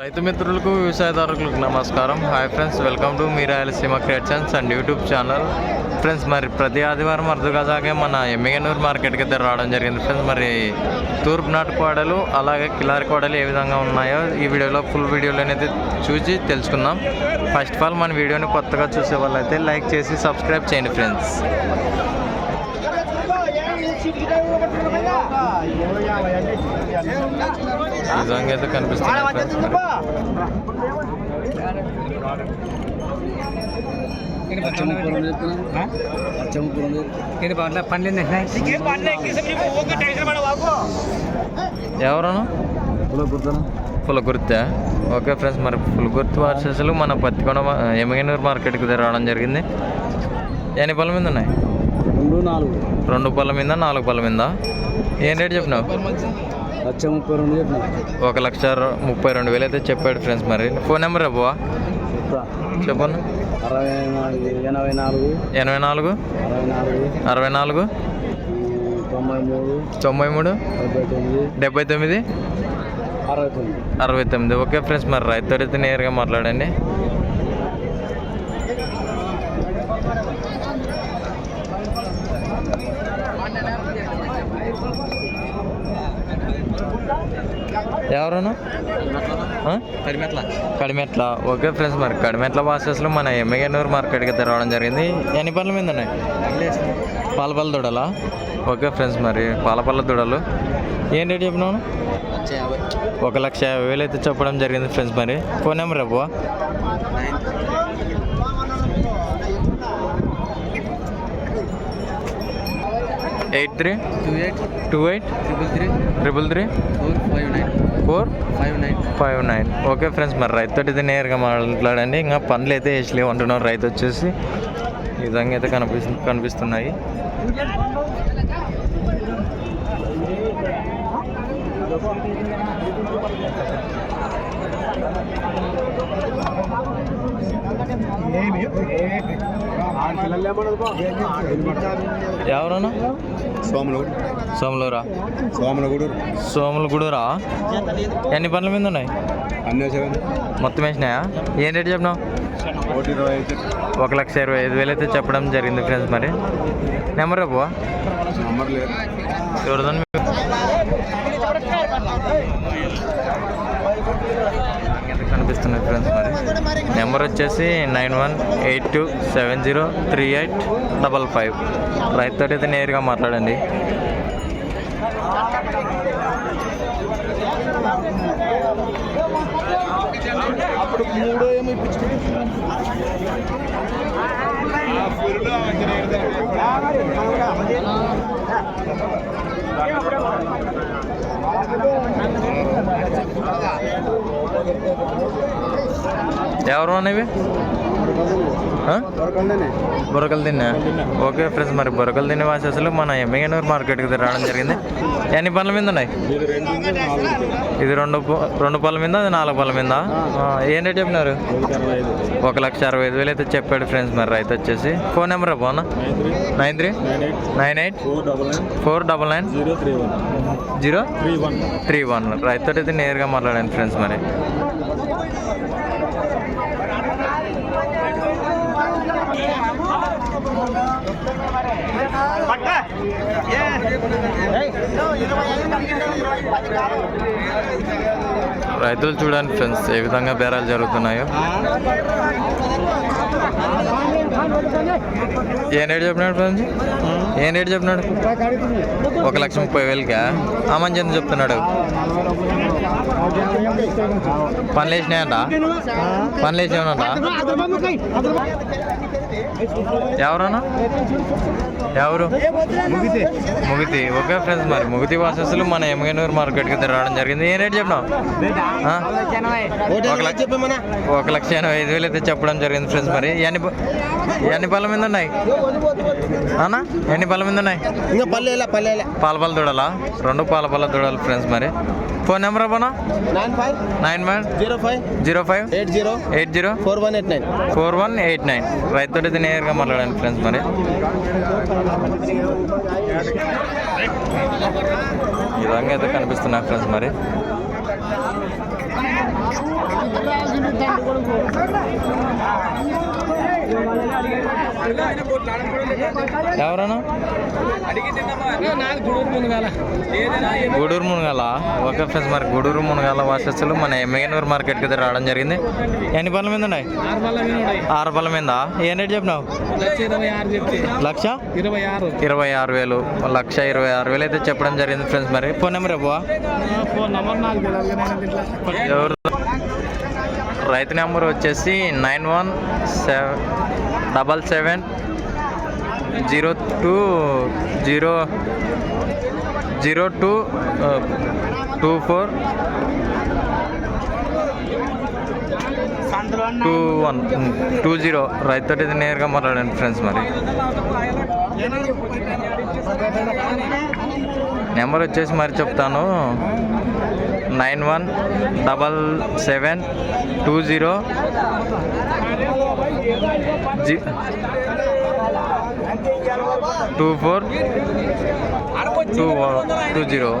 రైతు మిత్రులకు వ్యవసాయదారులకు నమస్కారం. Hi friends welcome to me Rayalaseema creations and YouTube channel. Friends మరి ప్రతి ఆదివారం అర్ధగజాగే మన ఎమ్మిగనూరు మార్కెట్కి అయితే రావడం జరిగింది. ఫ్రెండ్స్ మరి తూర్పు నాటు కోడలు అలాగే కిలారి కోడలు ఏ విధంగా ఉన్నాయో ఈ వీడియోలో ఫుల్ వీడియోలో అయితే చూసి తెలుసుకుందాం. ఫస్ట్ ఆఫ్ ఆల్ మన వీడియోని కొత్తగా చూసే వాళ్ళైతే లైక్ చేసి సబ్స్క్రైబ్ చేయండి ఫ్రెండ్స్. నిజంగా అయితే కనిపిస్తుంది. ఫ్రెండ్స్ పండింది ఎవరను? ఫుల్ గుర్తా ఓకే ఫ్రెండ్స్ మరి ఫుల్ గుర్తు వర్సెస్లు మన పత్తికొండ మా- మార్కెట్కి రావడం జరిగింది. ఎన్ని పళ్ళ మీద ఉన్నాయి? రెండు నాలుగు. రెండు పళ్ళ మీద నాలుగు పళ్ళ మీద. ఏం రేట్ చెప్పినావు? లక్ష ముప్పై రెండు చెప్పిన. ఒక లక్ష ముప్పై రెండు వేలు అయితే చెప్పాడు ఫ్రెండ్స్ మరి. ఫోన్ నెంబర్ రేపువా చెప్పను. అరవై నాలుగు ఎనభై నాలుగు. ఎనభై నాలుగు? అరవై నాలుగు. తొంభై మూడు. తొంభై మూడు? డెబ్బై తొమ్మిది. డెబ్బై తొమ్మిది? అరవై తొమ్మిది. అరవై తొమ్మిది. ఓకే ఫ్రెండ్స్ మరి రైతు అయితే నేరుగా మాట్లాడండి. ఎవరన్నా ఆ? పరిమెట్ల కడిమెట్ల. ఓకే ఫ్రెండ్స్ మరి కడిమెట్ల బాసెస్లో మన ఎమ్మెగనూరు మార్కెట్కి అయితే రావడం జరిగింది. ఎన్ని పళ్ళ మీద ఉన్నాయి? పాలపల్ల దూడలా? ఓకే ఫ్రెండ్స్ మరి పాలపల్ల దూడలు. ఏం రేట్ యాభై. ఒక లక్ష యాభై వేలు అయితే చెప్పడం జరిగింది ఫ్రెండ్స్ మరి. ఫోన్ నెంబర్ అబ్బా eight three two eight two eight triple three triple three four five nine four five nine five nine okay friends మరి రైతు అయితే నేరుగా మాట్లాడండి ఇంకా పనులు అయితే వేసలేవు అంటున్నారు రైతు వచ్చేసి. ఈ విధంగా అయితే కనిపిస్తు కనిపిస్తున్నాయి. ఎవరన్నా? సోములు సోములూరా? సోములు కూడా సోములగూడూరా? ఎన్ని పనుల మీద ఉన్నాయి? అన్నీ మొత్తం వేసినాయా? ఏం రేట్ చెప్పినావు? ఒక లక్ష ఇరవై ఐదు వేలు అయితే చెప్పడం జరిగింది ఫ్రెండ్స్ మరి. నెంబర్ రేపు నంబర్ లేదు. ఎవరిదో కనిపిస్తున్నాయి ఫ్రెండ్స్ మరి. నెంబర్ వచ్చేసి nine one eight two seven zero three eight double five. రైతుతో అయితే నేరుగా మాట్లాడండి. అప్పుడు మూడో ఏమో ఎవరు అనేవి బొరకలు తిన్నా ఓకే ఫ్రెండ్స్ మరి బొరకలు తినే వాసెస్లు మన ఎమ్మిగనూరు మార్కెట్కి రావడం జరిగింది. ఎన్ని పళ్ళ మీద ఉన్నాయి? ఇది రెండు రెండు పళ్ళ మీద అది నాలుగు పళ్ళ మీద? ఏం రేట్ చెప్పినారు? ఒక లక్ష అరవై ఐదు వేలు అయితే చెప్పాడు ఫ్రెండ్స్ మరి రైతు వచ్చేసి. ఫోన్ నెంబర్ పోనా nine three? Nine eight. Four double nine. Zero three one. Zero? Three one. Three one. రైతు అయితే నేరుగా మాట్లాడండి ఫ్రెండ్స్ మరి. రైతులు చూడండి ఫ్రెండ్స్ ఏ విధంగా బేరాలు జరుగుతున్నాయో. ఏం రేటు చెప్పినాడు ఫ్రెండ్స్ ఏం రేటు చెప్పినాడు? ఒక లక్ష ముప్పై వేలకా? మంచి ఎంత చెప్తున్నాడు? పనులు వేసినాయంట? పనులు వేసినాయంట? ఎవరన్నా? ఎవరు? ముగితి. ఓకే ఫ్రెండ్స్ మరి ముగితి వాసస్సులు మన ఎమ్గనూరు మార్కెట్కి రావడం జరిగింది. ఏం రేట్ చెప్పినావు? ఒక లక్ష ఎనభై ఐదు వేలు అయితే చెప్పడం జరిగింది ఫ్రెండ్స్ మరి. ప- ఎన్ని పళ్ళ మీద ఉన్నాయి? అన్నా ఎన్ని పళ్ళ మీద ఉన్నాయి? ఇంకా పల్లెల పల్లెల పాల పళ్ళ దూడలా? రెండు పాల పళ్ళ దూడలు ఫ్రెండ్స్ మరి. Phone number అవ్వనా nine five nine one zero five zero five eight zero eight zero four one eight nine. Four one eight nine. రైతుతో అయితే నేరుగా మాట్లాడండి ఫ్రెండ్స్ మరి. ఈ విధంగా అయితే కనిపిస్తున్నాయి ఫ్రెండ్స్ మరి. ఎవరన్నా? గూడూరు మునగాల. ఓకే ఫ్రెండ్స్ మరి గూడూరు మునగాల వాసస్సులు మన ఎమ్మెగనూరు మార్కెట్కి అయితే రావడం జరిగింది. ఎన్ని పళ్ళ మీద ఉన్నాయి? ఆరు పళ్ళ మీద. ఏ రేట్ చెప్పినావు? ఇరవై ఆరు లక్ష? ఇరవై ఆరు ఇరవై ఆరు వేలు. లక్ష ఇరవై ఆరు వేలు అయితే చెప్పడం జరిగింది ఫ్రెండ్స్ మరి. ఫోన్ నెంబర్ ఇవ్వవా? ఎవరు? రైతు నెంబర్ వచ్చేసి nine one seven double seven zero two zero zero two two four two one two zero. రైతు తోటి నేరుగా మాట్లాడండి ఫ్రెండ్స్ మరి. నెంబర్ వచ్చేసి మరి చెప్తాను. Nine one double seven two zero G two four two two zero